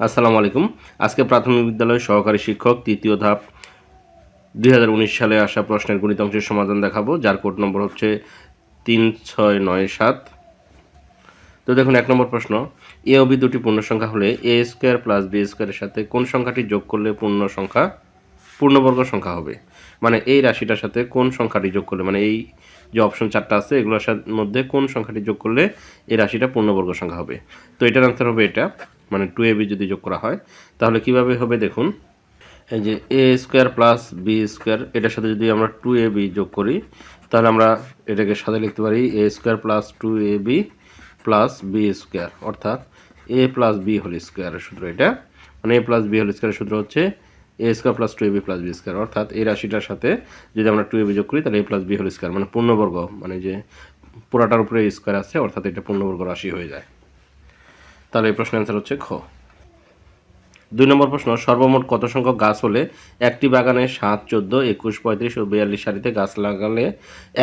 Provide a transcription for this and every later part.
আসসালামু আলাইকুম। আজকে প্রাথমিক বিদ্যালয় সহকারী শিক্ষক তৃতীয় ধাপ দুই হাজার উনিশ সালে আসা প্রশ্নের গণিত অংশের সমাধান দেখাবো, যার কোড নম্বর হচ্ছে তিন ছয় নয় সাত। তো দেখুন, এক নম্বর প্রশ্ন, এ ও বি দুটি পূর্ণ সংখ্যা হলে এ স্কোয়ার প্লাস বি স্কোয়ারের সাথে কোন সংখ্যাটি যোগ করলে পূর্ণ সংখ্যা, পূর্ণবর্গ সংখ্যা হবে? মানে এই রাশিটার সাথে কোন সংখ্যাটি যোগ করলে মানে এই যে অপশন চারটা আছে, এগুলোর মধ্যে কোন সংখ্যাটি যোগ করলে এই রাশিটা পূর্ণবর্গ সংখ্যা হবে? তো এটার আনসার হবে এটা। মানে টু এ বি যদি যোগ করা হয়, তাহলে কীভাবে হবে দেখুন, এই যে A square plus B square এটার সাথে যদি আমরা টু এ বি যোগ করি, তাহলে আমরা এটাকে সাথে লিখতে পারি A square plus two A B plus B square অর্থাৎ এ প্লাস বি হোল স্কোয়ারের সূত্র এটা। মানে এ প্লাস বি হোল স্কোয়ারের সূত্র হচ্ছে A square plus two A B plus B square অর্থাৎ এই রাশিটার সাথে যদি আমরা টু এ বি যোগ করি, তাহলে A plus B whole square মানে পূর্ণবর্গ মানে যে পুরাটার উপরে স্কোয়ার আছে, অর্থাৎ এটা পূর্ণবর্গ রাশি হয়ে যায়। তাহলে এই প্রশ্নের অ্যান্সার হচ্ছে খ। দুই নম্বর প্রশ্ন, সর্বমোট কত সংখ্যক গাছ হলে একটি বাগানে সাত, চোদ্দ, একুশ, পঁয়ত্রিশ ও বিয়াল্লিশ সারিতে গাছ লাগালে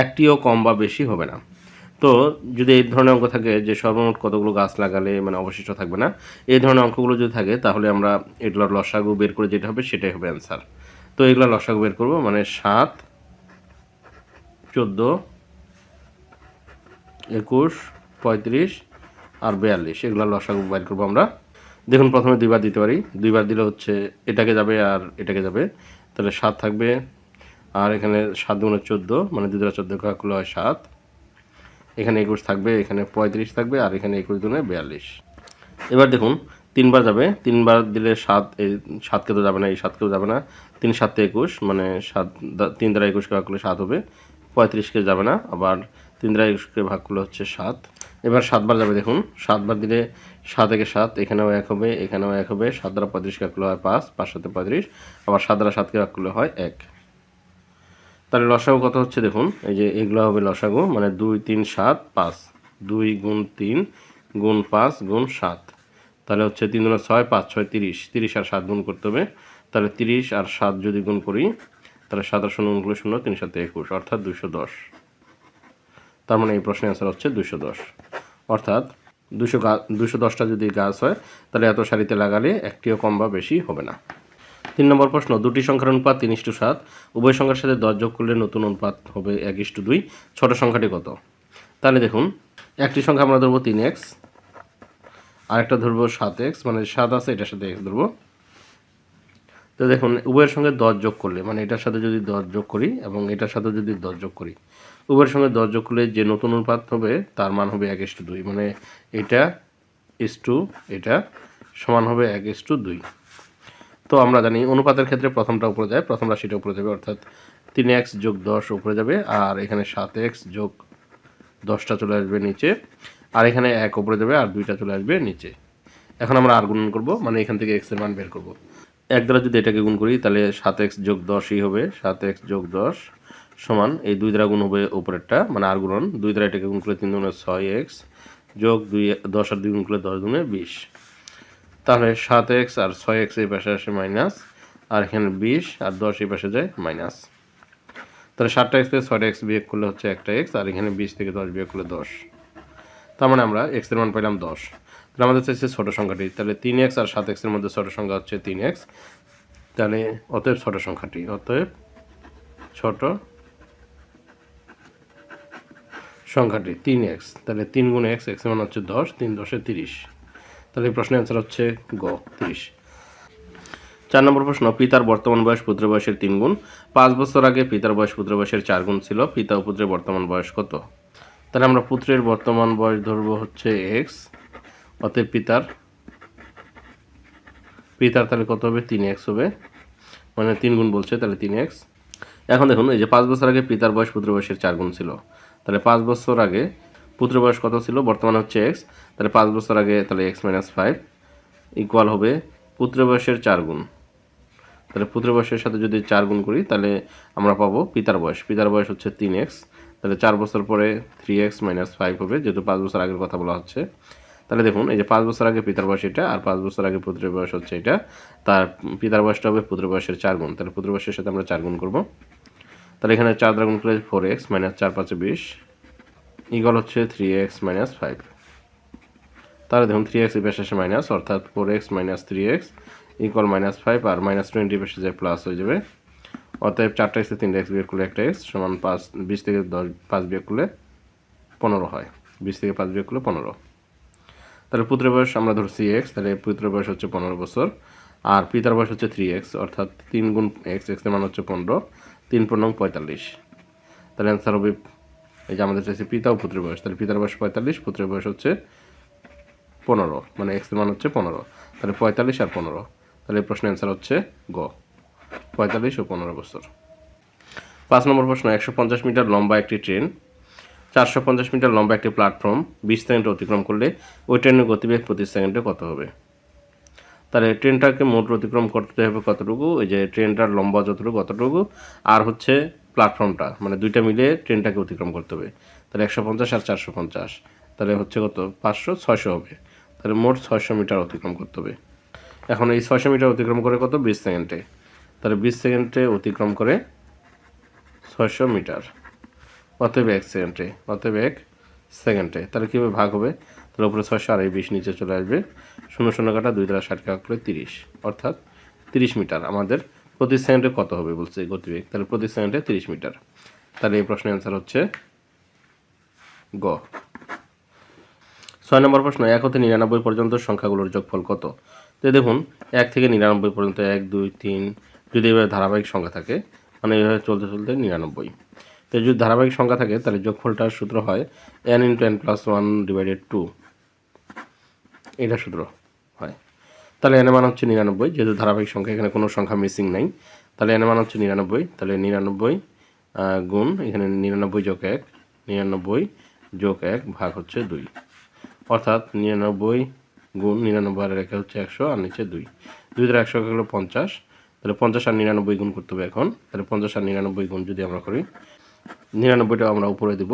একটিও কম বা বেশি হবে না? তো যদি এই ধরনের অঙ্ক থাকে যে সর্বমোট কতগুলো গাছ লাগালে মানে অবশিষ্ট থাকবে না, এই ধরনের অঙ্কগুলো যদি থাকে তাহলে আমরা এগুলোর লসাগু বের করে যেটা হবে সেটাই হবে অ্যান্সার তো এগুলো লসাগু বের করব মানে সাত, চোদ্দ, একুশ, পঁয়ত্রিশ আর বিয়াল্লিশ, এগুলো লসাগু বাইর করব আমরা। দেখুন, প্রথমে দুইবার দিতে পারি। দুইবার দিলে হচ্ছে এটাকে যাবে আর এটাকে যাবে। তাহলে সাত থাকবে। আর এখানে সাত দুগুণে চোদ্দ মানে দুই দ্বারা চোদ্দ কাকুলো হয় সাত। এখানে একুশ থাকবে, এখানে পঁয়ত্রিশ থাকবে, আর এখানে একুশ দুগুণে বিয়াল্লিশ। এবার দেখুন, তিনবার যাবে। তিনবার দিলে সাত, এই সাতকে তো যাবে না, এই সাতকেও যাবে না। তিন সাতে একুশ মানে সাত তিন দ্বারা একুশকে ভাগ করলে সাত হবে। পঁয়ত্রিশকে যাবে না, আবার তিন দ্বারা একুশকে ভাগ করলে হচ্ছে সাত। এবার সাতবার যাবে দেখুন। সাতবার দিলে সাত একে সাত, এখানেও এক হবে, এখানেও এক হবে। সাত দ্বারা পঁয়ত্রিশকে ভাগ করলে হয় পাঁচ পাঁচ সাথে পঁয়ত্রিশ। আবার সাত দ্বারা সাতকে করলে হয় এক। তাহলে লসাগু কত হচ্ছে দেখুন? এই যে এগুলো হবে লসাগু মানে দুই, তিন, সাত, পাঁচ। দুই গুণ তিন গুণ পাঁচ গুণ সাত। তাহলে হচ্ছে তিন গুণ ছয়, পাঁচ, ছয়, তিরিশ। তিরিশ আর সাত গুণ করতে হবে। তাহলে তিরিশ আর সাত যদি গুণ করি, তাহলে সাত আর শূন্য করলে শূন্য, তিন সাথে একুশ, অর্থাৎ দুশো দশ। তার মানে এই প্রশ্নের অ্যান্সার হচ্ছে দুশো দশ। অর্থাৎ দুশো গা দুশো দশটা যদি গাছ হয়, তাহলে এত সারিতে লাগালে একটিও কম বা বেশি হবে না। তিন নম্বর প্রশ্ন, দুটি সংখ্যার অনুপাত তিন ইস্টু সাত। উভয় সংখ্যার সাথে দশ যোগ করলে নতুন অনুপাত হবে এক ইস্টু দুই। ছোট সংখ্যাটি কত? তাহলে দেখুন, একটি সংখ্যা আমরা ধরবো তিন এক্স, আরেকটা ধরবো সাত এক্স মানে সাত আছে, এটার সাথে এক্স ধরবো। তো দেখুন, উভয়ের সঙ্গে দশ যোগ করলে মানে এটার সাথে যদি দশ যোগ করি এবং এটার সাথে যদি দশ যোগ করি উভয়ের সঙ্গে দশ যোগ করলে যে নতুন অনুপাত হবে, তার মান হবে এক ইস্টু দুই। মানে এটা ইস টু, এটা সমান হবে এক ইস টু দুই। তো আমরা জানি অনুপাতের ক্ষেত্রে প্রথমটা উপরে যায়, প্রথম রাশিটা উপরে যাবে, অর্থাৎ তিন এক্স যোগ দশ উপরে যাবে, আর এখানে সাত এক্স যোগ দশটা চলে আসবে নিচে, আর এখানে এক উপরে যাবে, আর দুইটা চলে আসবে নিচে। এখন আমরা আর গুণন করব মানে এখান থেকে এক্সের মান বের করব। এক দ্বারা যদি এটাকে গুণ করি, তাহলে সাত এক্স যোগ দশই হবে, সাত এক্স যোগ দশ সমান এই দুই দ্বারা গুণ হবে উপরেরটা মানে আর গুণন, দুই দ্বারা এটাকে গুণ করলে তিন দুগুণে ছয় এক্স যোগ দুই, দশ আর দুই গুণ করলে দশ দুগুণে বিশ। তাহলে সাত এক্স আর ছয় এক্স এই পাশে আসে মাইনাস, আর এখানে বিশ আর দশ এই পাশে যায় মাইনাস। তাহলে সাতটা এক্স থেকে ছয়টা এক্স বিয়োগ করলে হচ্ছে একটা এক্স, আর এখানে বিশ থেকে দশ বিয়োগ করলে দশ। তার মানে আমরা এক্সের মান পেলাম দশ। তাহলে আমাদের চাইছে ছোটো সংখ্যাটি। তাহলে তিন এক্স আর সাত এক্সের মধ্যে ছোটো সংখ্যা হচ্ছে তিন এক্স। তাহলে অতএব ছোটো সংখ্যাটি, অতএব ছোট সংখ্যাটি তিন এক্স। তাহলে তিন গুণ এক্স এক্স মান হচ্ছে দশ, তিন দশে তিরিশ। তাহলে প্রশ্নের অ্যান্সার হচ্ছে গ, তিরিশ। চার নম্বর প্রশ্ন, পিতার বর্তমান বয়স পুত্র বয়সের তিন গুণ। পাঁচ বছর আগে পিতার বয়স পুত্র বয়সের চার গুণ ছিল, পিতা ও পুত্রের বর্তমান বয়স কত? তাহলে আমরা পুত্রের বর্তমান বয়স ধরব হচ্ছে এক্স, অতএব পিতার পিতার তাহলে কত হবে? তিন এক্স হবে। মানে তিন গুণ বলছে, তাহলে তিন এক্স। এখন দেখুন, এই যে পাঁচ বছর আগে পিতার বয়স পুত্র বয়সের চার গুণ ছিল। তাহলে পাঁচ বছর আগে পুত্র বয়স কত ছিল? বর্তমানে হচ্ছে এক্স তাহলে পাঁচ বছর আগে তাহলে এক্স মাইনাস ফাইভ ইকুয়াল হবে পুত্র বয়সের চার গুণ। তাহলে পুত্র বয়সের সাথে যদি চার গুণ করি, তাহলে আমরা পাবো পিতার বয়স। পিতার বয়স হচ্ছে তিন এক্স তাহলে চার বছর পরে থ্রি এক্স মাইনাস ফাইভ হবে, যেহেতু পাঁচ বছর আগের কথা বলা হচ্ছে। তাহলে দেখুন, এই যে পাঁচ বছর আগে পিতার বয়স এটা, আর পাঁচ বছর আগে পুত্রের বয়স হচ্ছে এটা। তার পিতার বয়সটা হবে পুত্র বয়সের চার গুণ। তাহলে পুত্র বয়সের সাথে আমরা চার গুণ করব। তাহলে এখানে চার দ্বারা গুণ করলে ফোর এক্স মাইনাস চার পাঁচে বিশ ইগল হচ্ছে থ্রি এক্স মাইনাস ফাইভ তাহলে দেখুন থ্রি এক্স পাশে আসে মাইনাস অর্থাৎ four x minus three x equal minus five আর মাইনাস টোয়েন্টি পাশে যায় প্লাস হয়ে যাবে। অতএব চারটা এক্সে তিনটা এক্স বিয়োগ করলে একটা এক্স সমান পাঁচ, বিশ থেকে দশ, পাঁচ বিয়োগ করলে পনেরো হয়। বিশ থেকে পাঁচ বিয়োগ করলে পনেরো। তাহলে পুত্রের বয়স আমরা ধরছি এক্স তাহলে পুত্রের বয়স হচ্ছে পনেরো বছর, আর পিতার বয়স হচ্ছে থ্রি এক্স অর্থাৎ তিন গুণ এক্স এক্সের মান হচ্ছে পনেরো। তিন পূর্ণং পঁয়তাল্লিশ। তাহলে অ্যান্সার হবে এই যে আমাদের চাইছে পিতা ও পুত্রের বয়স। তাহলে পিতার বয়স পঁয়তাল্লিশ, পুত্রের বয়স হচ্ছে পনেরো। মানে এক্সের মান হচ্ছে পনেরো। তাহলে পঁয়তাল্লিশ আর পনেরো। তাহলে এই প্রশ্নের অ্যান্সার হচ্ছে গ। পঁয়তাল্লিশ ও পনেরো বছর। পাঁচ নম্বর প্রশ্ন, একশো পঞ্চাশ মিটার লম্বা একটি ট্রেন। চারশো পঞ্চাশ মিটার লম্বা একটি প্ল্যাটফর্ম বিশ সেকেন্ড অতিক্রম করলে ওই ট্রেনের গতিবেগ প্রতি সেকেন্ডে কত হবে? তাহলে ট্রেনটাকে মোট অতিক্রম করতে হবে কতটুকু? ওই যে ট্রেনটার লম্বা যতটুকু কতটুকু আর হচ্ছে প্ল্যাটফর্মটা মানে দুইটা মিলে ট্রেনটাকে অতিক্রম করতে হবে। তাহলে একশো পঞ্চাশ আর চারশো পঞ্চাশ। তাহলে হচ্ছে কত? পাঁচশো, ছয়শো হবে। তাহলে মোট ছয়শো মিটার অতিক্রম করতে হবে। এখন এই ছয়শো মিটার অতিক্রম করে কত? বিশ সেকেন্ডে। তাহলে বিশ সেকেন্ডে অতিক্রম করে ছয়শো মিটার। অতএব এক সেকেন্ডে, অতএব এক সেকেন্ডে। তাহলে কীভাবে ভাগ হবে? তাহলে উপরে ছয়শো আর এই বিশ নিচে চলে আসবে। শূন্য শূন্য কাটা দুই দ্বারা ষাট কাটা করে তিরিশ। অর্থাৎ তিরিশ মিটার। আমাদের প্রতি সেকেন্ডে কত হবে বলছে গতিবেগ? তাহলে প্রতি সেকেন্ডে তিরিশ মিটার। তাহলে এই প্রশ্নের অ্যান্সার হচ্ছে গ। ছয় নম্বর প্রশ্ন, এক হতে নিরানব্বই পর্যন্ত সংখ্যাগুলোর যোগফল কত? তো দেখুন, এক থেকে নিরানব্বই পর্যন্ত এক, দুই, তিন, যদি এভাবে ধারাবাহিক সংখ্যা থাকে মানে এভাবে চলতে চলতে নিরানব্বই। তো যদি ধারাবাহিক সংখ্যা থাকে, তাহলে যোগফলটার সূত্র হয় N into N plus one divided two এটা সূত্র হয়। তাহলে এন মান হচ্ছে নিরানব্বই, যেহেতু ধারাবাহিক সংখ্যা, এখানে কোনো সংখ্যা মিসিং নাই। তাহলে এন মান হচ্ছে নিরানব্বই, তাহলে নিরানব্বই গুণ, এখানে নিরানব্বই যোগ এক, নিরানব্বই যোগ এক ভাগ হচ্ছে দুই। অর্থাৎ নিরানব্বই গুণ নিরানব্বই আর হচ্ছে একশো, আর নিচে দুই। দুই দ্বারা একশো হলো পঞ্চাশ, তাহলে পঞ্চাশ আর নিরানব্বই গুণ করতে হবে এখন। তাহলে পঞ্চাশ আর নিরানব্বই গুণ যদি আমরা করি নিরানব্বইটা আমরা উপরে দিব।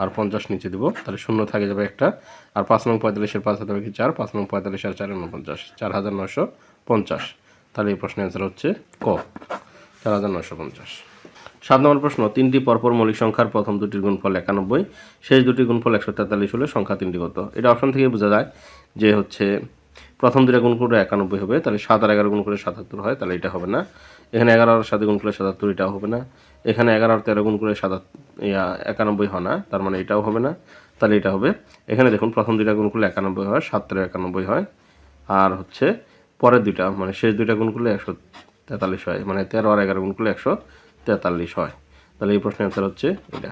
আর পঞ্চাশ নিচে দেবো, তাহলে শূন্য থাকে যাবে একটা। আর পাঁচ নং পঁয়তাল্লিশের পাঁচ হাজার কি চার, পাঁচ নং পঁয়তাল্লিশ আর চার উনপঞ্চাশ চার হাজার নশো পঞ্চাশ। তাহলে এই প্রশ্নের অ্যান্সার হচ্ছে ক, চার হাজার নশো পঞ্চাশ। সাত নম্বর প্রশ্ন, তিনটি পরপর মৌলিক সংখ্যার প্রথম দুটির গুণফল একানব্বই, শেষ দুটি গুণফল একশো তেতাল্লিশ হলে সংখ্যা তিনটি কত? এটা অপশন থেকে বোঝা যায় যে হচ্ছে প্রথম দুটা গুণ করে একানব্বই হবে, তাহলে সাত আর এগারো গুণ করে সাতাত্তর হয়, তাহলে এটা হবে না। এখানে এগারো আর সাথে গুণ করে সাতাত্তর, এটাও হবে না। এখানে এগারো আর তেরো গুণ করে সাতাত একানব্বই হয় না, তার মানে এটাও হবে না, তাহলে এটা হবে। এখানে দেখুন, প্রথম দুইটা গুণ করলে একানব্বই হয়, সাত তেরো একানব্বই হয়। আর হচ্ছে পরের দুইটা মানে শেষ দুইটা গুণ করলে একশো তেতাল্লিশ হয় মানে তেরো আর এগারো গুণ করলে একশো তেতাল্লিশ হয়। তাহলে এই প্রশ্নের অ্যান্সার হচ্ছে এটা।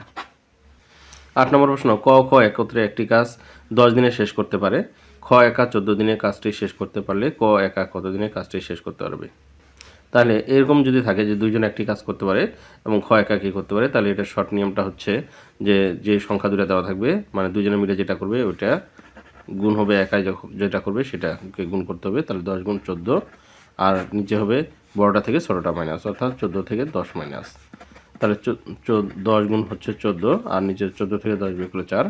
আট নম্বর প্রশ্ন, ক, খ একত্রে একটি কাজ দশ দিনে শেষ করতে পারে। খ একা চোদ্দ দিনে কাজটি শেষ করতে পারলে ক একা কত দিনে কাজটি শেষ করতে পারবে। তাহলে এরকম যদি থাকে যে দুইজন একটি কাজ করতে পারে এবং খ একা কী করতে পারে, তাহলে এটা শর্ট নিয়মটা হচ্ছে যে যে সংখ্যা দুটা দেওয়া থাকবে মানে দুজনে মিলে যেটা করবে ওটা গুণ হবে একাই যেটা করবে সেটাকে গুণ করতে হবে, তাহলে দশ গুণ চোদ্দ, আর নিচে হবে বড়টা থেকে ছোটোটা মাইনাস অর্থাৎ চোদ্দ থেকে দশ মাইনাস তাহলে দশ গুণ হচ্ছে চোদ্দ, আর নিচে চোদ্দ থেকে দশ বিয়োগ করলে চার।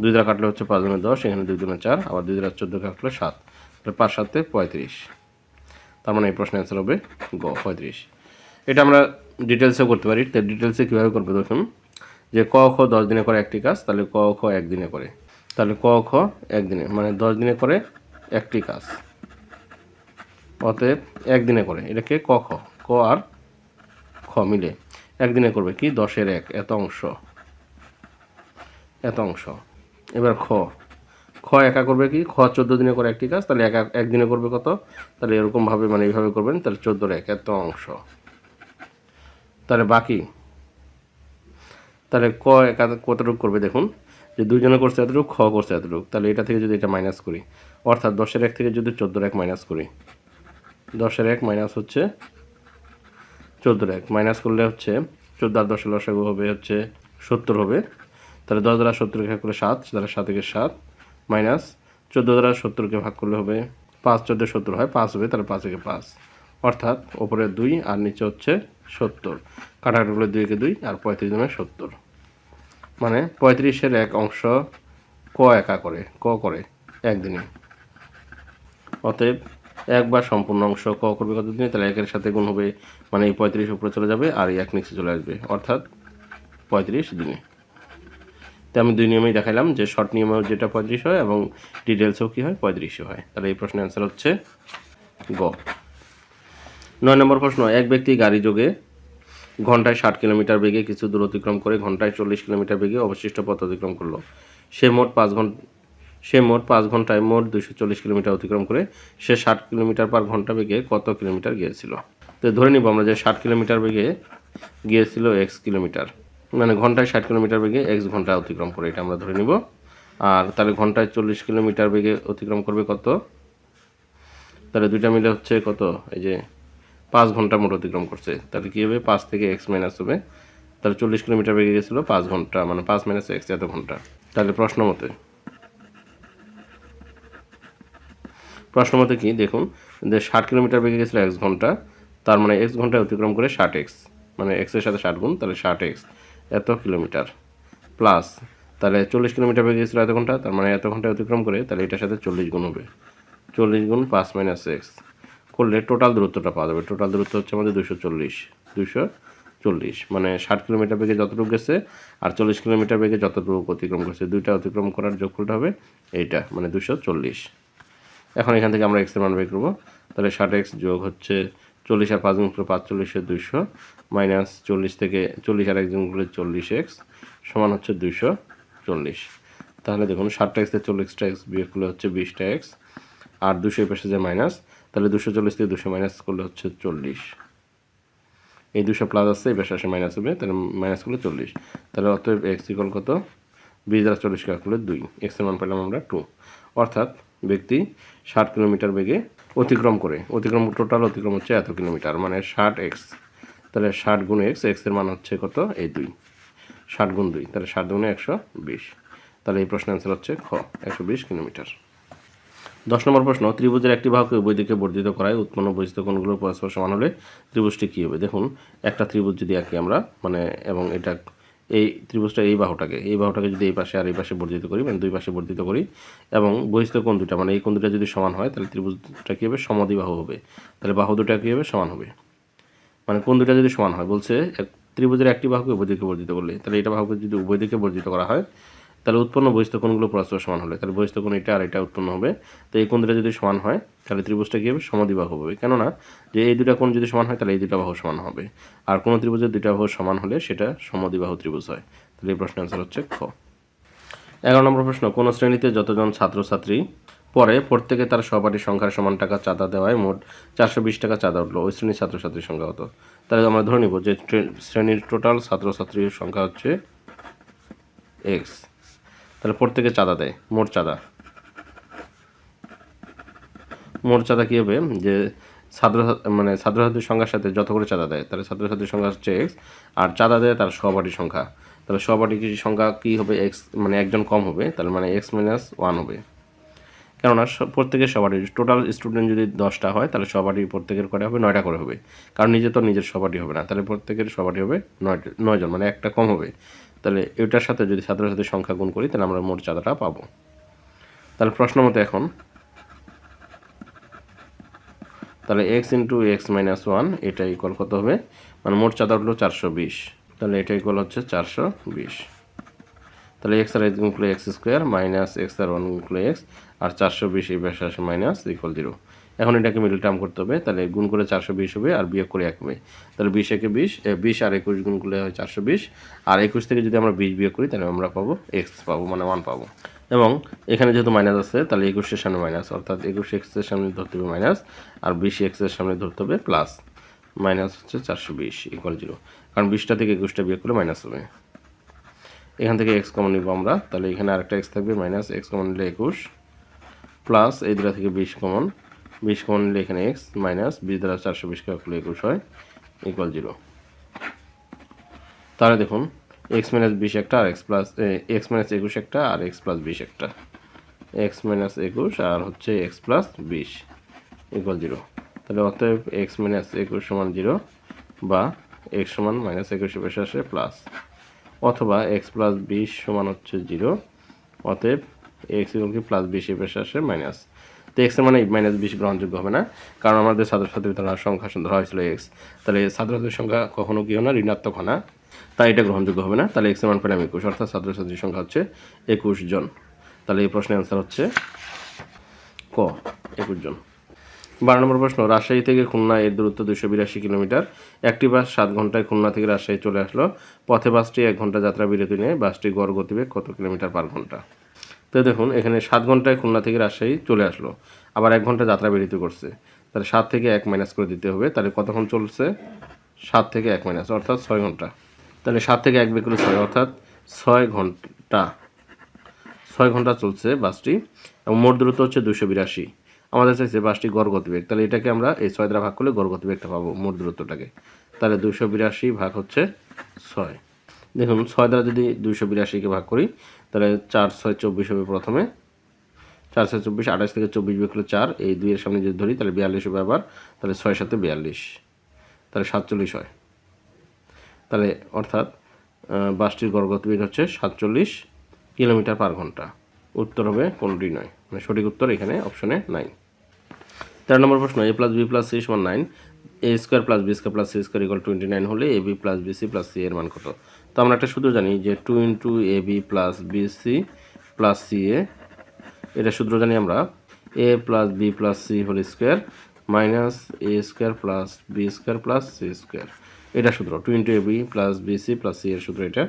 দুই দ্বারা কাটলে হচ্ছে পাঁচ গুণে দশ, এখানে দুই দুগুণে চার, আবার দুই দ্বারা চোদ্দ কাটলে সাত। তাহলে পাঁচ সাতে পঁয়ত্রিশ। তার মানে এই প্রশ্নের অ্যান্সার হবে গ, পঁয়ত্রিশ। এটা আমরা ডিটেলসেও করতে পারি। তো ডিটেলসে কীভাবে করবে দেখুন? যে ক, খ দশ দিনে করে একটি কাজ, তাহলে ক, খ একদিনে করে। তাহলে ক, খ একদিনে মানে দশ দিনে করে একটি কাজ। অতএব একদিনে করে। এটাকে ক, খ। ক আর খ মিলে। একদিনে করবে কি? দশের এক, এত অংশ। এত অংশ। এবার খ। খ একা করবে কি? খ চোদ্দ দিনে করে একটি কাজ, তাহলে একা একদিনে করবে কত? তাহলে এরকমভাবে মানে এইভাবে করবেন, তাহলে চোদ্দোর এক, এত অংশ। তাহলে বাকি? তাহলে ক একা কতটুকু করবে দেখুন? যে দুইজনে করছে এতটুকু, খ করছে এতটুকু, তাহলে এটা থেকে যদি এটা মাইনাস করি, অর্থাৎ দশের এক থেকে যদি চোদ্দোর এক মাইনাস করি, দশের এক মাইনাস হচ্ছে চোদ্দোর এক মাইনাস করলে হচ্ছে চোদ্দ আর দশের লসাগু হবে হচ্ছে সত্তর হবে। তাহলে দশ দ্বারা সত্তরকে ভাগ করলে সাত দ্বারা সাতকে সাত মাইনাস চোদ্দ দ্বারা সত্তরকে ভাগ করলে হবে পাঁচ, চোদ্দ সত্তর হয়, পাঁচ হবে, তাহলে পাঁচ একে পাঁচ। অর্থাৎ ওপরে দুই আর নিচে হচ্ছে সত্তর। কাটাকাটি করলে দুই একে দুই আর পঁয়ত্রিশ জনের সত্তর। মানে পঁয়ত্রিশের এক অংশ ক একা করে, ক করে, একদিনে। অতএব একবার সম্পূর্ণ অংশ ক করবে কত দিনে তাহলে একের সাথে গুণ হবে মানে এই পঁয়ত্রিশ উপরে চলে যাবে আর এক নিচে চলে আসবে, অর্থাৎ পঁয়ত্রিশ দিনে। তো আমি দুই নিয়মেই দেখাইলাম যে শর্ট নিয়মেও যেটা পঁয়ত্রিশ হয় এবং ডিটেলসেও কী হয় পঁয়ত্রিশও হয়। তাহলে এই প্রশ্নের অ্যান্সার হচ্ছে গ। নয় নম্বর প্রশ্ন, এক ব্যক্তি গাড়ি যোগে ঘন্টায় ষাট কিলোমিটার বেগে কিছু দূর অতিক্রম করে ঘন্টায় চল্লিশ কিলোমিটার বেগে অবশিষ্ট পথ অতিক্রম করল। সে মোট পাঁচ ঘণ্টা সে মোট পাঁচ ঘন্টায় মোট দুশো চল্লিশ কিলোমিটার অতিক্রম করে সে ষাট কিলোমিটার পার ঘণ্টা বেগে কত কিলোমিটার গিয়েছিল? তো ধরে নিব আমরা যে ষাট কিলোমিটার বেগে গিয়েছিল এক্স কিলোমিটার। মানে ঘন্টায় ষাট কিলোমিটার বেগে এক্স ঘণ্টা অতিক্রম করে, এটা আমরা ধরে নিব। আর তাহলে ঘন্টায় চল্লিশ কিলোমিটার বেগে অতিক্রম করবে কত? তাহলে দুইটা মিলে হচ্ছে কত? এই যে পাঁচ ঘণ্টা মোট অতিক্রম করছে। তাহলে কী হবে? পাঁচ থেকে এক্স মাইনাস হবে। তাহলে চল্লিশ কিলোমিটার বেগে গেছিল পাঁচ ঘণ্টা মানে পাঁচ মাইনাস এক্স এত ঘণ্টা। তাহলে প্রশ্ন মতে প্রশ্ন মতে কি? দেখুন, যে ষাট কিলোমিটার বেগে গেছিল এক্স ঘণ্টা, তার মানে এক্স ঘন্টায় অতিক্রম করে ষাট এক্স মানে এক্সের সাথে ষাট গুণ, তাহলে ষাট এক্স এত কিলোমিটার। প্লাস, তাহলে চল্লিশ কিলোমিটার বেগে গেছিল এত ঘণ্টা, তার মানে এত ঘন্টায় অতিক্রম করে, তাহলে এটার সাথে চল্লিশ গুণ হবে। চল্লিশ গুণ পাঁচ মাইনাস এক্স করলে টোটাল দূরত্বটা পাওয়া যাবে। টোটাল দূরত্ব হচ্ছে আমাদের দুশো চল্লিশ দুশো চল্লিশ মানে ষাট কিলোমিটার বেগে যতটুকু গেছে আর চল্লিশ কিলোমিটার বেগে যতটুকু অতিক্রম করছে, দুইটা অতিক্রম করার যোগফলটা হবে এইটা মানে দুশো চল্লিশ। এখন এখান থেকে আমরা এক্সের মান বের করব। তাহলে ষাট এক্স যোগ হচ্ছে চল্লিশ আর পাঁচ গুণ করে পাঁচচল্লিশে দুইশো, মাইনাস চল্লিশ থেকে চল্লিশ আর একজন করে চল্লিশ এক্স সমান হচ্ছে দুইশো চল্লিশ। তাহলে দেখুন ষাটটা এক্স থেকে চল্লিশটা এক্স বিয়োগ করলে হচ্ছে বিশটা এক্স আর দুশো পাশে যে মাইনাস, তাহলে দুশো চল্লিশ থেকে দুশো মাইনাস করলে হচ্ছে চল্লিশ। এই দুশো প্লাস আসছে এই পাশে আসে মাইনাস হবে, তাহলে মাইনাস করলে চল্লিশ। তাহলে অতএব এক্স ইকল কত? বিশ দ্বারা চল্লিশ কাজ করলে দুই। এক্সের মান পেলাম আমরা টু অর্থাৎ ব্যক্তি ষাট কিলোমিটার বেগে অতিক্রম করে। অতিক্রম টোটাল অতিক্রম হচ্ছে এত কিলোমিটার মানে ষাট এক্স তাহলে ষাট গুণ এক্স এক্সের মান হচ্ছে কত? এই দুই। ষাট গুণ দুই, তাহলে ষাট গুণে একশো বিশ। তাহলে এই প্রশ্নের অ্যান্সার হচ্ছে খ, একশো বিশ কিলোমিটার। দশ নম্বর প্রশ্ন, ত্রিভুজের একটি বাহুকে উভয় দিকে বর্ধিত করায় উৎপন্ন বৈশিষ্ট কোণগুলো পরস্পর সমান হলে ত্রিভুজটি কী হবে? দেখুন, একটা ত্রিভুজ যদি আঁকি আমরা মানে এবং এটা এই ত্রিভুজটা, এই বাহুটাকে এই বাহুটাকে যদি এই পাশে আর এই পাশে বর্ধিত করি মানে দুই পাশে বর্ধিত করি, এবং বহিস্থ কোণ দুটা মানে এই কোণ দুটা যদি সমান হয়, তাহলে ত্রিভুজটা কী হবে? বাহু হবে। তাহলে বাহু দুটা কী হবে? সমান হবে। মানে কোন দুটা যদি সমান হয়, বলছে ত্রিভুজের একটি বাহুকে উভয় দিকে বর্ধিত করলে, তাহলে এটা বাহুকে যদি উভয় দিকে বর্ধিত করা হয় তাহলে উৎপন্ন বহিস্থ কোণগুলো পরস্পর সমান হলে, তাহলে বহিস্থ কোণ এটা আর এটা উৎপন্ন হবে। তো এই কোণ দুটা যদি সমান হয়, তাহলে ত্রিভুজটা কী হবে? সমদ্বিবাহু হবে। কেননা, যে এই দুটা কোণ যদি সমান হয়, তাহলে এই দুটা বাহু সমান হবে। আর কোনো ত্রিভুজের দুটা বাহু সমান হলে সেটা সমদ্বিবাহু ত্রিভুজ হয়। তাহলে এই প্রশ্নের অ্যান্সার হচ্ছে খ। এগারো নম্বর প্রশ্ন, কোন শ্রেণীতে যতজন ছাত্রছাত্রী পরে প্রত্যেকে তার সহপাঠীর সংখ্যার সমান টাকা চাঁদা দেওয়ায় মোট চারশো বিশ টাকা চাঁদা উঠল। ওই শ্রেণির ছাত্রছাত্রীর সংখ্যা হতো তাহলে আমরা ধরে নিব যে শ্রেণির টোটাল ছাত্রছাত্রীর সংখ্যা হচ্ছে এক্স তাহলে প্রত্যেকে চাঁদা দেয়, মোট চাঁদা। মোট চাঁদা কী হবে? যে ছাত্র মানে ছাত্রছাত্রীর সংখ্যার সাথে যত করে চাঁদা দেয়, তাহলে ছাত্রছাত্রীর সংখ্যা হচ্ছে এক্স আর চাঁদা দেয় তার সহপাঠীর সংখ্যা। তাহলে সহপাঠীর সংখ্যা কী হবে? এক্স মানে একজন কম হবে, তাহলে মানে এক্স মাইনাস ওয়ান হবে। কেননা প্রত্যেকের সহপাঠী টোটাল স্টুডেন্ট যদি দশটা হয়, তাহলে সহপাঠী প্রত্যেকের করে হবে নয়টা করে হবে। কারণ নিজে তো নিজের সহপাঠী হবে না, তাহলে প্রত্যেকের সহপাঠী হবে নয় নয়জন মানে একটা কম হবে। তাহলে এটার সাথে যদি ছাত্রছাত্রীর সংখ্যা গুণ করি, তাহলে আমরা মোট চাঁদাটা পাবো। তাহলে প্রশ্ন মতো এখন। তাহলে x into x minus one এটা ইকুয়াল কত হবে? মানে মোট চাঁদা উঠল চারশো বিশ। তাহলে এটা ইকুয়াল হচ্ছে চারশো বিশ। তাহলে এক্স আর গুণ করলে এক্স স্কোয়ার মাইনাস এক্স আর ওয়ান গুণ করলে এক্স আর চারশো বিশ এই আসে মাইনাস ইকুয়াল জিরো এখন এটাকে মিডল টার্ম করতে হবে, তাহলে গুণ করে চারশো বিশ হবে আর বিয়োগ করে এক হবে। তাহলে বিশ, একে বিশ বিশ আর একুশ গুণ করলে হয় চারশো বিশ। আর একুশ থেকে যদি আমরা বিশ বিয়োগ করি, তাহলে আমরা পাবো এক্স পাবো মানে ওয়ান পাবো। এবং এখানে যেহেতু মাইনাস আছে, তাহলে একুশের সামনে মাইনাস অর্থাৎ একুশ এক্সের সামনে ধরতে হবে মাইনাস আর বিশ এক্সের সামনে ধরতে হবে প্লাস মাইনাস হচ্ছে চারশো বিশ ইকুয়াল জিরো কারণ বিশটা থেকে একুশটা বিয়োগ করলে মাইনাস হবে। এখান থেকে এক্স কমন নিব আমরা, তাহলে এখানে আরেকটা এক্স থাকবে মাইনাস এক্স কমন নিলে একুশ প্লাস এই দুটা থেকে বিশ কমন বিশ কমন নিলে এখানে এক্স মাইনাস বিশ দ্বারা চারশো বিশ করলে একুশ হয় ইকুয়াল জিরো তাহলে দেখুন, এক্স মাইনাস বিশ একটা, আর এক্স প্লাস এক্স মাইনাস একুশ একটা, আর এক্স প্লাস বিশ একটা। এক্স মাইনাস একুশ, আর হচ্ছে এক্স প্লাস বিশ ইকুয়াল জিরো তাহলে অতএব এক্স মাইনাস একুশ সমান জিরো বা এক্স সমান মাইনাস একুশে বসে আসে প্লাস। অথবা এক্স প্লাস বিশ সমান হচ্ছে জিরো অতএব এক্স ইকুয়াল কি, প্লাস বিশ পাশে আসে মাইনাস। তো এক্সের মানে মাইনাস বিশ গ্রহণযোগ্য হবে না। কারণ আমাদের ছাত্রছাত্রীর ধরা সংখ্যা ধরা হয়েছিল এক্স তাহলে ছাত্রছাত্রীর সংখ্যা কখনো কি হয় না, ঋণাত্মক হয় না। তাই এটা গ্রহণযোগ্য হবে না। তাহলে এক্সের মান পেলাম একুশ, অর্থাৎ ছাত্রছাত্রীর সংখ্যা হচ্ছে একুশ জন। তাহলে এই প্রশ্নের অ্যান্সার হচ্ছে ক, একুশ জন। বারো নম্বর প্রশ্ন, রাজশাহী থেকে খুলনা এর দূরত্ব দুশো বিরাশি কিলোমিটার। একটি বাস সাত ঘন্টায় খুলনা থেকে রাজশাহী চলে আসলো। পথে বাসটি এক ঘণ্টা যাত্রা বিরতি নিয়ে বাসটি গড় গতিবেগ কত কিলোমিটার পার ঘণ্টা? তো দেখুন, এখানে সাত ঘন্টায় খুলনা থেকে রাজশাহী চলে আসলো। আবার এক ঘণ্টা যাত্রা বিরতি করছে। তাহলে সাত থেকে এক মাইনাস করে দিতে হবে। তাহলে কতক্ষণ চলছে? সাত থেকে এক মাইনাস অর্থাৎ ছয় ঘণ্টা। তাহলে সাত থেকে এক বিকুল ছয়, অর্থাৎ ছয় ঘণ্টা। ছয় ঘণ্টা চলছে বাসটি, এবং মোট দূরত্ব হচ্ছে দুশো বিরাশি। আমাদের চাইছে বাসটি গড় গতিবেগ তাহলে এটাকে আমরা এই ছয় দ্বারা ভাগ করলে গড় গতিবেগটা পাবো, মোট দূরত্বটাকে। তাহলে দুশো বিরাশি ভাগ হচ্ছে ছয়। দেখুন, ছয় দ্বারা যদি দুশো বিরাশিকে ভাগ করি, তাহলে চার ছয় চব্বিশ হবে প্রথমে। চার ছয় চব্বিশ, আঠাশ থেকে চব্বিশ বিয়োগ করলে চার, এই দুইয়ের সামনে যদি ধরি, তাহলে বিয়াল্লিশ হবে আবার, তাহলে ছয় সাথে বিয়াল্লিশ। তাহলে সাতচল্লিশ হয়। তাহলে অর্থাৎ বাসটির গড় গতিবেগ হচ্ছে সাতচল্লিশ কিলোমিটার পার ঘণ্টা। উত্তর হবে কোনটি নয়। মানে সঠিক উত্তর এখানে অপশনে নাই। তেরো নম্বর প্রশ্ন, A plus B plus C সমান nine, A square plus B square plus C square equal twenty nine হলে A B plus B C plus C এর মান কত? তো আমরা একটা সূত্র জানি যে two into A B plus B C plus C A এটা সূত্র জানি আমরা। A plus B plus C whole square minus A square plus B square plus C square এটা সূত্র two into A B plus B C plus C এর সূত্র এটা।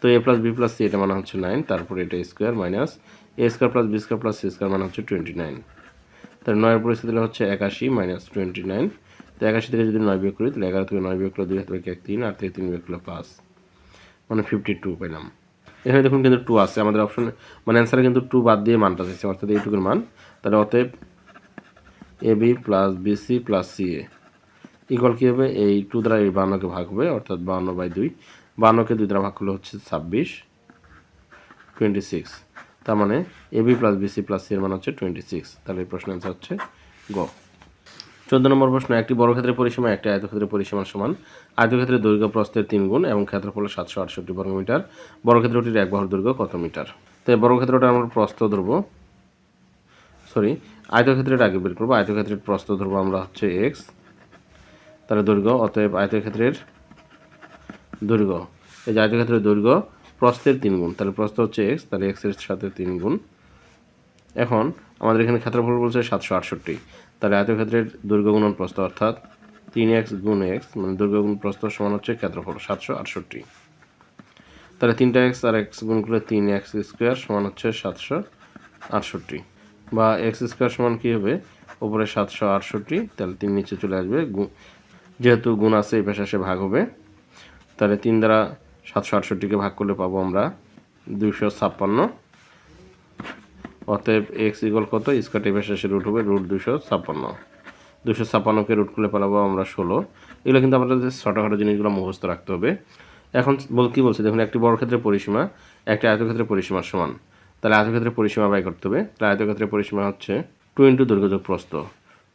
তো A plus B plus C এটা মানে হচ্ছে নাইন তারপরে এটা square minus A square plus B square plus C square মানে হচ্ছে টোয়েন্টি নাইন তাহলে নয়ের পরিস্থিতি হচ্ছে একাশি মাইনাস টোয়েন্টি নাইন তো একাশি থেকে যদি নয় বিয়োগ করি, তাহলে এগারো থেকে নয় বিয়োগ করলে দুই থেকে এক, তিন আট থেকে তিন বিয়োগ করলে পাঁচ। মানে ফিফটি টু পেলাম। এখানে দেখুন কিন্তু টু আছে, আমাদের অপশন মানে অ্যান্সারে কিন্তু টু বাদ দিয়ে মানটা চাইছে অর্থাৎ এইটুকুর মান। তাহলে অতএব A B plus B C plus C A equal কী হবে? এই টু দ্বারা এই বান্নকে ভাগ হবে, অর্থাৎ বান্ন বাই দুই। বান্নকে দুই দ্বারা ভাগ করলে হচ্ছে ছাব্বিশ টোয়েন্টি সিক্স তার মানে A B plus B C plus C এর মান হচ্ছে টোয়েন্টি সিক্স তাহলে এই প্রশ্ন অ্যান্সার হচ্ছে গ। চোদ্দ নম্বর প্রশ্ন, একটি বর্গক্ষেত্রের পরিসীমা, একটি আয়তক্ষেত্রের পরিসীমার সমান। আয়তক্ষেত্রের দৈর্ঘ্য প্রস্থের তিন গুণ এবং ক্ষেত্রফল সাতশো আটষট্টি বর্গমিটার। বর্গক্ষেত্রটির এক বাহুর দৈর্ঘ্য কত মিটার? তো এই বর্গক্ষেত্রটা আমরা প্রস্থ ধরবো। সরি আয়তক্ষেত্রের আগে বের করব। আয়তক্ষেত্রের প্রস্থ ধরবো আমরা হচ্ছে এক্স তাহলে দৈর্ঘ্য, অতএব আয়তক্ষেত্রের দৈর্ঘ্য। এই যে আয়তক্ষেত্রের দৈর্ঘ্য প্রস্থের তিন গুণ, তাহলে প্রস্থ হচ্ছে এক্স তাহলে এক্সের সাথে তিন গুণ। এখন আমাদের এখানে ক্ষেত্রফল বলছে সাতশো আটষট্টি। তাহলে আয়তক্ষেত্রের দৈর্ঘ্য গুণন প্রস্থ অর্থাৎ তিন এক্স গুণ এক্স মানে দৈর্ঘ্য গুণ প্রস্থ সমান হচ্ছে ক্ষেত্রফল, সাতশো আটষট্টি। তাহলে তিনটা এক্স আর এক্স গুণ করলে তিন এক্স স্কোয়ার সমান হচ্ছে সাতশো আটষট্টি। বা এক্স স্কোয়ার সমান কী হবে? উপরে সাতশো আটষট্টি, তাহলে তিন নিচে চলে আসবে যেহেতু গুণ আছে, এই পাশে ভাগ হবে। তাহলে তিন দ্বারা সাতশো আটষট্টিকে ভাগ করলে পাবো আমরা দুশো ছাপ্পান্ন। অতএব এক্স ইকুয়াল কত? স্কোয়ার টেপের শেষে রুট হবে রুট দুশো ছাপ্পান্ন। দুশো ছাপ্পান্নকে রুট করলে পালাবো আমরা ষোলো। এগুলো কিন্তু আমাদের ছোটোখাটো জিনিসগুলো মুখস্থ রাখতে হবে। এখন বল, কী বলছে? দেখুন, একটি বর্গক্ষেত্রের পরিসীমা, একটি আয়তক্ষেত্রের পরিসীমার সমান। তাহলে আয়তক্ষেত্রের পরিসীমা ব্যয় করতে হবে। তাহলে আয়তক্ষেত্রের পরিসীমা হচ্ছে টু ইন্টু দৈর্ঘ্যযোগ প্রস্থ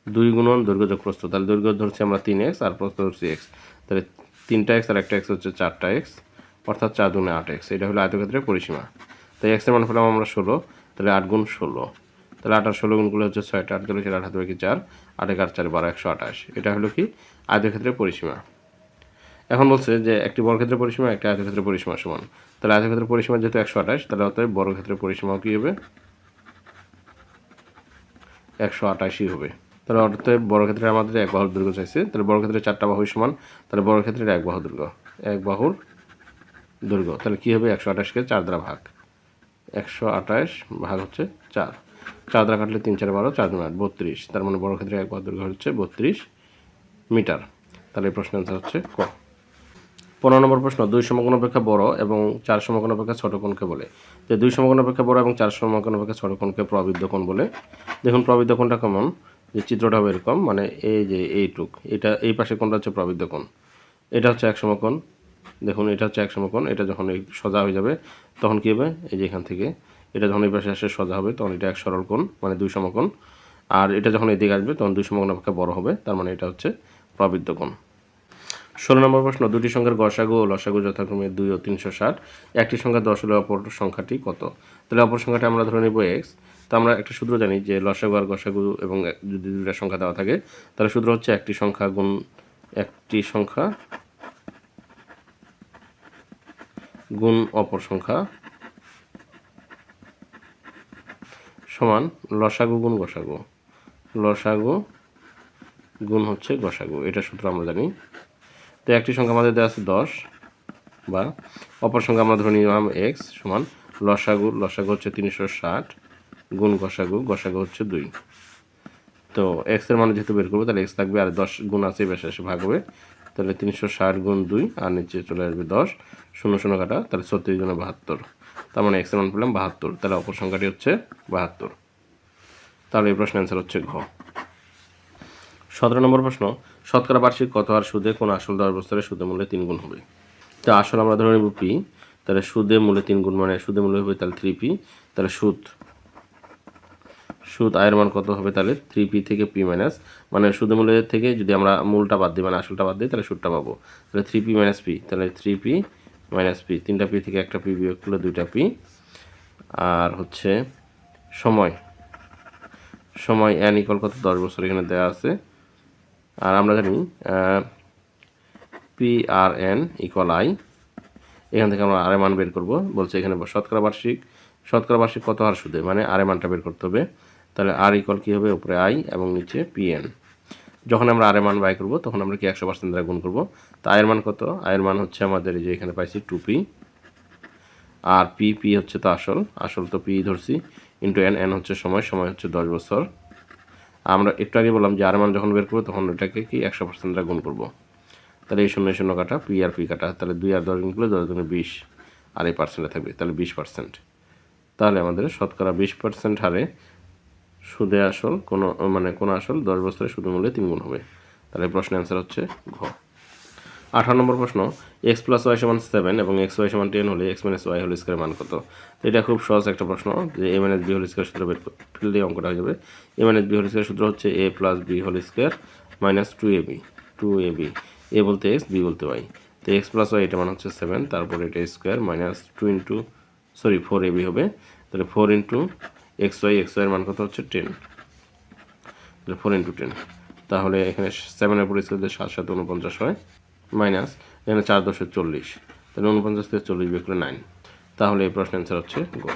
দুই গুণন দৈর্ঘ্যযোগ প্রস্থ তাহলে দৈর্ঘ্য ধরছি আমরা তিন এক্স আর প্রস্থ ধরছি এক্স তাহলে তিনটা এক্স আর একটা এক্স হচ্ছে চারটা এক্স অর্থাৎ চার দুগুণে আট এক্স এটা হলো আয়তক্ষেত্রের পরিসীমা। তাই এক্সের মান পেলাম আমরা ষোলো। তাহলে আট গুণ ষোলো। তাহলে আর ষোলো গুণগুলো হচ্ছে ছয়টা, আট গেলে সেটা আট হাতে কি চার, আট এক আট চার, বারো, একশো আঠাশ। এটা হলো কি? আয়তক্ষেত্রের পরিসীমা। এখন বলছে যে একটি বর্গক্ষেত্রের পরিসীমা, একটি আয়তক্ষেত্রের পরিসীমা সমান। তাহলে আয়তক্ষেত্রের পরিসীমা যেহেতু একশো আঠাশ, তাহলে অতএব বর্গক্ষেত্রের পরিসীমাও কী হবে? একশো আঠাশই হবে। তাহলে অতএব বর্গক্ষেত্রে আমাদের এক বাহুর দৈর্ঘ্য চাইছে। তাহলে বর্গক্ষেত্রে চারটা বাহুই সমান, তাহলে বর্গক্ষেত্রের এক বাহু দৈর্ঘ্য, এক বাহুর দৈর্ঘ্য। তাহলে কী হবে? একশো আঠাশকে চার দ্বারা ভাগ। একশো আঠাশ, ভাগ হচ্ছে চার। চার দ্বারা কাটলে তিন, চার, বারো, চার আট, বত্রিশ। তার মানে বর্গক্ষেত্রে এক বাহু দৈর্ঘ্য হচ্ছে বত্রিশ মিটার। তাহলে এই প্রশ্নের অ্যান্সার হচ্ছে ক। পনেরো নম্বর প্রশ্ন, দুই সমকোণ অপেক্ষা বড় এবং চার সমকোণ অপেক্ষা ছোট কোণকে বলে। যে দুই সমকোণ অপেক্ষা বড় এবং চার সমকোণ অপেক্ষা ছোট কোণকে প্রবৃদ্ধ কোণ বলে। দেখুন, প্রবৃদ্ধ কোণটা কেমন? যে চিত্রটা হবে এরকম মানে এই যে এইটুক, এটা এই পাশে কোণটা হচ্ছে প্রবৃদ্ধ কোণ। এটা হচ্ছে এক সমকোণ দেখুন, এটা হচ্ছে এক সমকোণ এটা যখন এই সোজা হয়ে যাবে, তখন কী হবে? এই যে এখান থেকে, এটা যখন এই পাশে আসে, সোজা হবে, তখন এটা এক সরল কোণ মানে দুই সমকোণ আর এটা যখন এদিকে আসবে, তখন দুই সমকোণ অপেক্ষা বড় হবে, তার মানে এটা হচ্ছে প্রবৃদ্ধ কোণ। ষোলো নম্বর প্রশ্ন, দুটি সংখ্যার গসাগু ও লসাগু যথাক্রমে দুই ও তিনশো ষাট। একটি সংখ্যা দশ হলে অপর সংখ্যাটি কত? তাহলে অপর সংখ্যাটি আমরা ধরে নেব এক্স তো আমরা একটা সূত্র জানি যে লসাগু আর গসাগু এবং যদি দুটা সংখ্যা দেওয়া থাকে, তাহলে সূত্র হচ্ছে একটি সংখ্যা গুণ একটি সংখ্যা গুণ অপর সংখ্যা সমান লসাগু গুণ গসাগু। লসাগু গুণ হচ্ছে গসাগু, এটা সূত্র আমরা জানি। তো একটি সংখ্যা আমাদের দেওয়া আছে দশ, বা অপর সংখ্যা আমরা ধরে নিলাম এক্স সমান লসাগু লসাগু হচ্ছে তিনশো ষাট, গুণ গসাগু গসাগু হচ্ছে দুই। তো এক্সের মানে যেহেতু বের করব, তাহলে এক্স থাকবে আর দশ গুণ আছে বেশি ভাগ হবে তাহলে তিনশো ষাট গুণ দুই, আর নিচে চলে আসবে দশ। শূন্য শূন্য কাটা, তাহলে ছত্রিশ গুণে বাহাত্তর। তার মানে এক্সের মান পেলাম বাহাত্তর। তাহলে অপর সংখ্যাটি হচ্ছে বাহাত্তর। তাহলে এই প্রশ্নের অ্যান্সার হচ্ছে ঘ। সতেরো নম্বর প্রশ্ন, শতকরা বার্ষিক কত আর সুদে কোন আসল দশ বছরের সুদে মূল্যে তিন গুণ হবে? তো আসল আমরা ধরে নেব পি তাহলে সুদে মূল্যে তিন গুণ মানে সুদে মূল্য হবে তাহলে থ্রি পি তাহলে সুদ। সুদ আয়ের মান কত হবে তাহলে? থ্রি পি থেকে পি মাইনাস মানে সুদে মূল্যের থেকে যদি আমরা মূলটা বাদ দিই মানে আসলটা বাদ দিই, তাহলে সুদটা পাবো। তাহলে থ্রি পি মাইনাস পি তাহলে থ্রি পি মাইনাস পি তিনটা পি থেকে একটা পি বিয়োগ করলে দুইটা পি আর হচ্ছে সময়। সময় এন ইকল কত? দশ বছর এখানে দেওয়া আছে। আর আমরা জানি P R N equal I এখান থেকে আমরা আরে মান বের করব। বলছে এখানে শতকরা বার্ষিক। শতকরা বার্ষিক কত হার সুদে? মানে আরে মানটা বের করতে হবে। তাহলে আর ইকুয়াল কী হবে? উপরে আই এবং নিচে পি এন যখন আমরা আরের মান বাই করব, তখন আমরা কি একশো পার্সেন্ট দ্বারা গুণ করব? তা আয়ের মান কত? আয়ের মান হচ্ছে আমাদের এই যে এখানে পাইছি টু পি আর পি পি হচ্ছে তো আসল। আসল তো পি ধরছি। ইন্টু এন এন হচ্ছে সময় সময় হচ্ছে দশ বছর। আমরা একটু আগে বললাম যে আর মান যখন বের করব, তখন ওটাকে কি একশো পার্সেন্ট দ্বারা গুণ করব? তাহলে এই শূন্য শূন্য কাটা পি আর পি কাটা, তাহলে দুই আর দশ গুণ করলে দশ দুগুণে বিশ। আর এই পার্সেন্টে থাকবে, তাহলে বিশ পার্সেন্ট তাহলে আমাদের শতকরা বিশ পার্সেন্ট হারে সুদে আসল, কোনো মানে কোনো আসল, দশ বছরের সুদ মূল্যে তিন গুণ হবে। তাহলে প্রশ্নের অ্যান্সার হচ্ছে ঘ। আঠারো নম্বর প্রশ্ন এক্স প্লাস ওয়াই সমান সেভেন এবং এক্স ওয়াই সমান টেন হলে x minus y whole square মান কত? তো এটা খুব সহজ একটা প্রশ্ন যে A minus B whole square সূত্র বের ফেল দিয়ে অঙ্কটা হয়ে যাবে। A minus B whole square সূত্র হচ্ছে A plus B whole square minus two A B two A B A বলতে এক্স বি বলতে ওয়াই তো এক্স প্লাস ওয়াই এটা মান হচ্ছে সেভেন তারপর এটা square minus two into sorry four A B হবে। তাহলে four into x y x ওয়াইয়ের মান কত হচ্ছে টেন ফোর ইন্টু টেন তাহলে এখানে সেভেনের উপর সাত সাত, উনপঞ্চাশ হয়। মাইনাস এখানে চার, দশে, চল্লিশ। তাহলে উনপঞ্চাশ থেকে চল্লিশ বিয়োগ নাইন তাহলে এই প্রশ্নের অ্যান্সার হচ্ছে গো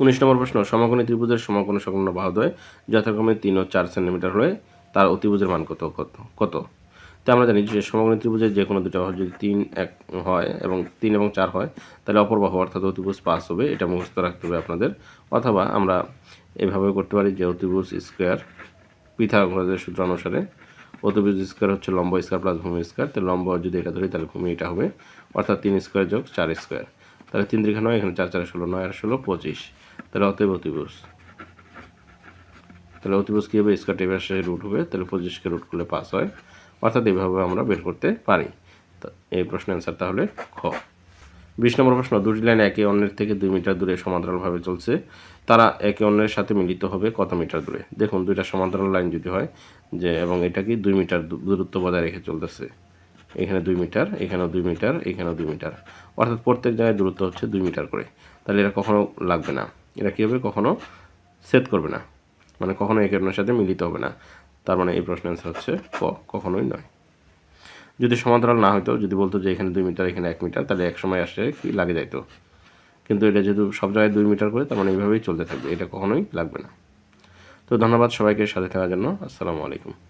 উনিশ নম্বর প্রশ্ন, সমকোণী ত্রিভুজের সমকোণ সংলগ্ন বাহুদ্বয় যথাক্রমে তিন ও চার সেন্টিমিটার হলে তার অতিভুজের মান কত কত কত? তো আমরা জানি যে সমগ্র ত্রিভুজের যে কোনো দুটো বাহু যদি তিন, এক হয় এবং তিন এবং চার হয়, তাহলে অপর বাহু অর্থাৎ অতিভুজ পাস হবে। এটা মুখস্থ রাখতে হবে আপনাদের। অথবা আমরা এভাবে করতে পারি যে অতিভুজ স্কোয়ার পিথাগোরাসের সূত্র অনুসারে অতিভুজ স্কোয়ার হচ্ছে লম্ব স্কোয়ার প্লাস ভূমি স্কোয়ার। তো লম্ব যদি এটা ধরি, তাহলে ভূমি এটা হবে। অর্থাৎ তিন স্কোয়ার যোগ চার স্কোয়ার। তাহলে তিন দীর্ঘ নয়, এখানে চার চার, ষোলো, নয় আর ষোলো, পঁচিশ। তাহলে অতএব অতিভুজ তাহলে অতিভুজ কী হবে? স্কোয়ার টেবিল রুট হবে। তাহলে পঁচিশকে রুট করলে পাস হয়। অর্থাৎ এইভাবে আমরা বের করতে পারি। এই প্রশ্নের অ্যান্সার তাহলে খ। বিশ নম্বর প্রশ্ন, দুটি লাইন একে অন্যের থেকে দুই মিটার দূরে সমান্তরালভাবে চলছে। তারা একে অন্যের সাথে মিলিত হবে কত মিটার দূরে? দেখুন, দুইটা সমান্তরাল লাইন যদি হয়, যে এবং এটা কি দুই মিটার দূরত্ব বজায় রেখে চলতেছে। এখানে দুই মিটার, এখানেও দুই মিটার, এখানেও দুই মিটার। অর্থাৎ প্রত্যেক জায়গায় দূরত্ব হচ্ছে দুই মিটার করে। তাহলে এরা কখনো লাগবে না। এরা কী হবে? কখনো সেট করবে না। মানে কখনো একে অন্যের সাথে মিলিত হবে না। তার মানে এই প্রশ্নের অ্যান্সার হচ্ছে ক, কখনোই নয়। যদি সমান্তরাল না হতো যদি বলতো যে এখানে দুই মিটার, এখানে এক মিটার, তাহলে এক সময় আসে কি লাগে যাইতো? কিন্তু এটা যেহেতু সব জায়গায় দুই মিটার করে, তার মানে এইভাবেই চলতে থাকবে। এটা কখনোই লাগবে না। তো ধন্যবাদ সবাইকে সাথে থাকার জন্য। আসসালামু আলাইকুম।